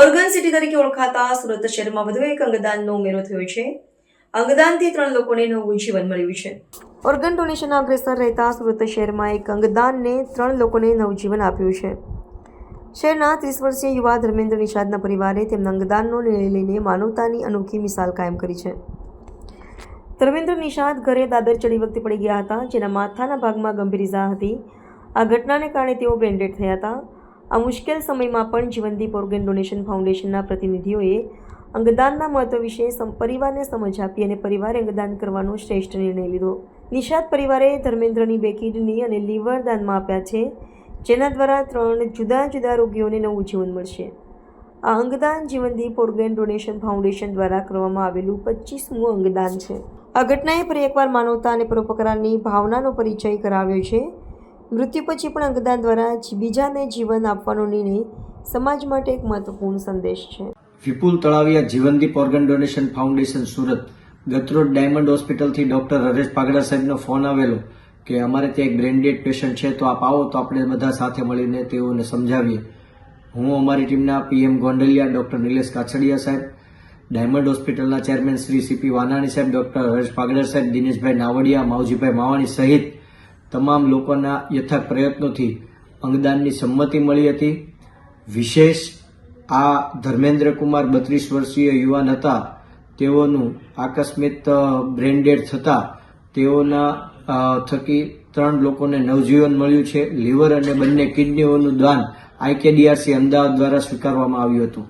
Organ city તરીકે ઓળખાતા સુરત શહેરમાં વધુ એક અંગદાનનો ઉમેરો થયો છે. અંગદાનથી ત્રણ લોકોને નવું જીવન મળ્યું છે. ઓર્ગન ડોનેશન અગ્રેસર રહેતા સુરત શહેરમાં એક અંગદાનને ત્રણ લોકોને નવજીવન આપ્યું છે. શહેરના ત્રીસ વર્ષીય યુવા ધર્મેન્દ્ર નિષાદના પરિવારે તેમના અંગદાનનો નિર્ણય લઈને માનવતાની અનોખી મિસાલ કાયમ કરી છે. ધર્મેન્દ્ર નિષાદ ઘરે દાદર ચડી વખતે પડી ગયા હતા, જેના માથાના ભાગમાં ગંભીર ઇજા હતી. આ ઘટનાને કારણે તેઓ બ્રેન્ડેડ થયા હતા. આ મુશ્કેલ સમયમાં પણ જીવનદીપ ઓર્ગન ડોનેશન ફાઉન્ડેશનના પ્રતિનિધિઓએ અંગદાનના મહત્વ વિશે પરિવારને સમજ આપી અને પરિવારે અંગદાન કરવાનો શ્રેષ્ઠ નિર્ણય લીધો. નિષાદ પરિવારે ધર્મેન્દ્રની બે કિડની અને લીવર દાનમાં આપ્યા છે, જેના દ્વારા ત્રણ જુદા જુદા રોગીઓને નવું જીવન મળશે. આ અંગદાન જીવનદીપ ઓર્ગન ડોનેશન ફાઉન્ડેશન દ્વારા કરવામાં આવેલું પચીસમું અંગદાન છે. આ ઘટનાએ ફરી એકવાર માનવતા અને પરોપકારની ભાવનાનો પરિચય કરાવ્યો છે. મૃત્યુ પછી પણ અંગદાન દ્વારા બીજાને જીવન આપવાનો નિર્ણય સમાજ માટે એક મહત્વપૂર્ણ સંદેશ છે. Vipul Talaviya Jivandeep organ donation foundation Surat. ગતરોજ ડાયમંડ હોસ્પિટલથી ડોક્ટર હરેશ પાગડા સાહેબનો ફોન આવેલો કે અમારે ત્યાં એક બ્રેન્ડેડ પેશન્ટ છે, તો આપ આવો, તો આપણે બધા સાથે મળીને તેઓને સમજાવીએ. હું અમારી ટીમના પીએમ ગોંડલિયા, ડોક્ટર નિલેશ કાછડિયા સાહેબ, ડાયમંડ હોસ્પિટલના ચેરમેન શ્રી સીપી વાનાણી સાહેબ, ડોક્ટર હરેશ પાગડર સાહેબ, દિનેશભાઈ નાવડિયા, માવજીભાઈ માવાણી સહિત તમામ લોકોના યથાર્થ પ્રયત્નોથી અંગદાનની સંમતિ મળી હતી. વિશેષ આ ધર્મેન્દ્ર કુમાર બત્રીસ વર્ષીય યુવાન હતા. તેઓનું આકસ્મિક બ્રેન્ડેડ થતા તેઓના થકી ત્રણ લોકોને નવજીવન મળ્યું છે. લીવર અને બંને કિડનીઓનું દાન આઈકેડીઆરસી અમદાવાદ દ્વારા સ્વીકારવામાં આવ્યું હતું.